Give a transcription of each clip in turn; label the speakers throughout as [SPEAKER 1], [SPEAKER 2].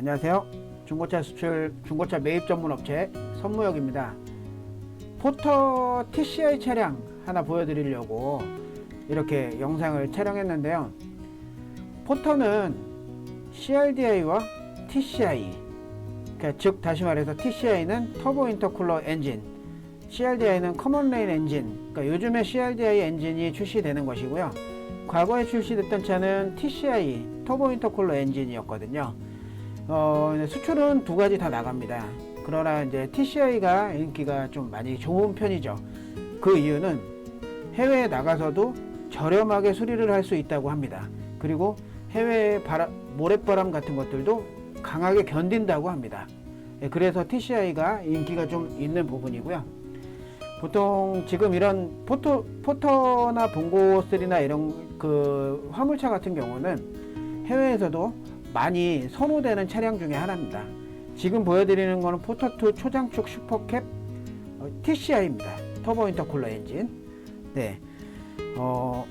[SPEAKER 1] 안녕하세요. 중고차 수출 중고차 매입 전문 업체 선무역입니다. 포터 TCI 차량 하나 보여드리려고 이렇게 영상을 촬영했는데요. 포터는 CRDI와 TCI, 그러니까 즉 다시 말해서 TCI는 터보 인터쿨러 엔진, CRDI는 커먼 레인 엔진. 그러니까 요즘에 CRDI 엔진이 출시되는 것이고요. 과거에 출시됐던 차는 TCI 터보 인터쿨러 엔진이었거든요. 어, 수출은 두 가지 다 나갑니다. 그러나 이제 TCI가 인기가 좀 많이 좋은 편이죠. 그 이유는 해외에 나가서도 저렴하게 수리를 할 수 있다고 합니다. 그리고 해외 바람, 모래바람 같은 것들도 강하게 견딘다고 합니다. 예, 그래서 TCI가 인기가 좀 있는 부분이고요. 보통 지금 이런 포터, 포터나 봉고3나 이런 그 화물차 같은 경우는 해외에서도 많이 선호되는 차량 중에 하나입니다. 지금 보여드리는 거는 포터2 초장축 슈퍼캡 어, TCI입니다. 터보 인터쿨러 엔진. 네. 어,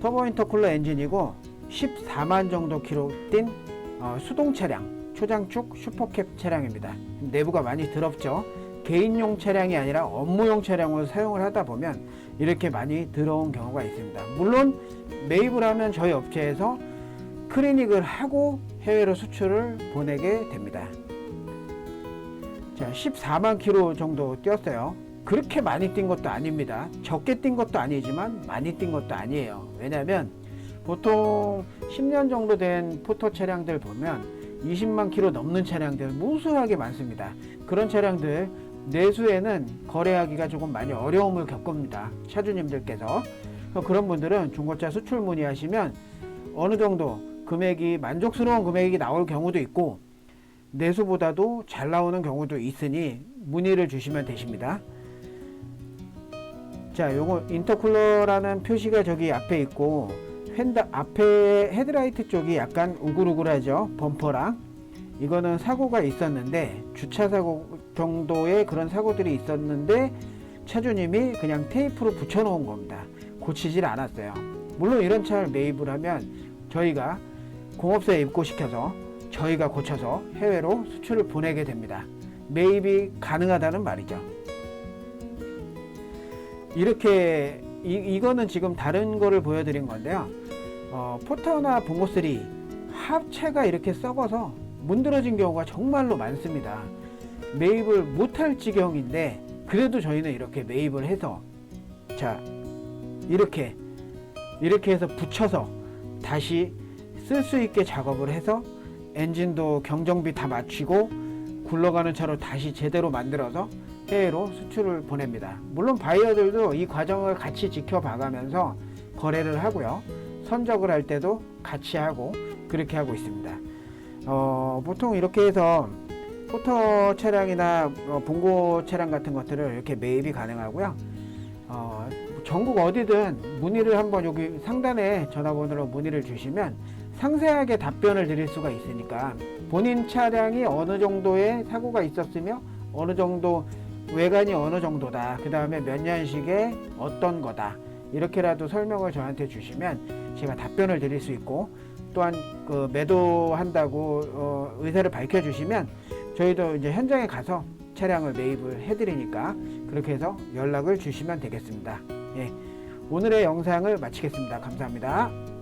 [SPEAKER 1] 터보 인터쿨러 엔진이고 14만 정도 뛴 어, 수동 차량, 초장축 슈퍼캡 차량입니다. 내부가 많이 더럽죠. 개인용 차량이 아니라 업무용 차량으로 사용을 하다 보면 이렇게 많이 들어온 경우가 있습니다. 물론 매입을 하면 저희 업체에서 클리닉을 하고 해외로 수출을 보내게 됩니다. 자, 14만 킬로 정도 뛰었어요. 그렇게 많이 뛴 것도 아닙니다. 적게 뛴 것도 아니지만 많이 뛴 것도 아니에요. 왜냐하면 보통 10년 정도 된 포터 차량들 보면 20만 킬로 넘는 차량들 무수하게 많습니다. 그런 차량들 내수에는 거래하기가 조금 많이 어려움을 겪습니다. 차주님들께서 그런 분들은 중고차 수출 문의하시면 어느 정도 금액이 만족스러운 금액이 나올 경우도 있고 내수보다도 잘 나오는 경우도 있으니 문의를 주시면 되십니다. 자, 요거 인터쿨러라는 표시가 저기 앞에 있고 휀다 앞에 헤드라이트 쪽이 약간 우글우글하죠. 범퍼랑 이거는 사고가 있었는데 주차 사고 정도의 그런 사고들이 있었는데 차주님이 그냥 테이프로 붙여 놓은 겁니다. 고치질 않았어요. 물론 이런 차를 매입을 하면 저희가 공업소에 입고시켜서 저희가 고쳐서 해외로 수출을 보내게 됩니다. 매입이 가능하다는 말이죠. 이렇게 이, 이거는 지금 다른 거를 보여드린 건데요. 어, 포터나 봉고3 합체가 이렇게 썩어서 문드러진 경우가 정말로 많습니다. 매입을 못할 지경인데 그래도 저희는 이렇게 매입을 해서 자 이렇게 이렇게 해서 붙여서 다시 쓸 수 있게 작업을 해서 엔진도 경정비 다 맞추고 굴러가는 차로 다시 제대로 만들어서 해외로 수출을 보냅니다. 물론 바이어들도 이 과정을 같이 지켜봐가면서 거래를 하고요. 선적을 할 때도 같이 하고 그렇게 하고 있습니다. 어, 보통 이렇게 해서 포터 차량이나 어, 봉고 차량 같은 것들을 이렇게 매입이 가능하고요. 어, 전국 어디든 문의를 한번 여기 상단에 전화번호로 문의를 주시면 상세하게 답변을 드릴 수가 있으니까 본인 차량이 어느 정도의 사고가 있었으며 어느 정도 외관이 어느 정도다 그 다음에 몇 년식에 어떤 거다 이렇게라도 설명을 저한테 주시면 제가 답변을 드릴 수 있고 또한 그 매도한다고 어, 의사를 밝혀주시면 저희도 이제 현장에 가서 차량을 매입을 해드리니까 그렇게 해서 연락을 주시면 되겠습니다. 예, 오늘의 영상을 마치겠습니다. 감사합니다.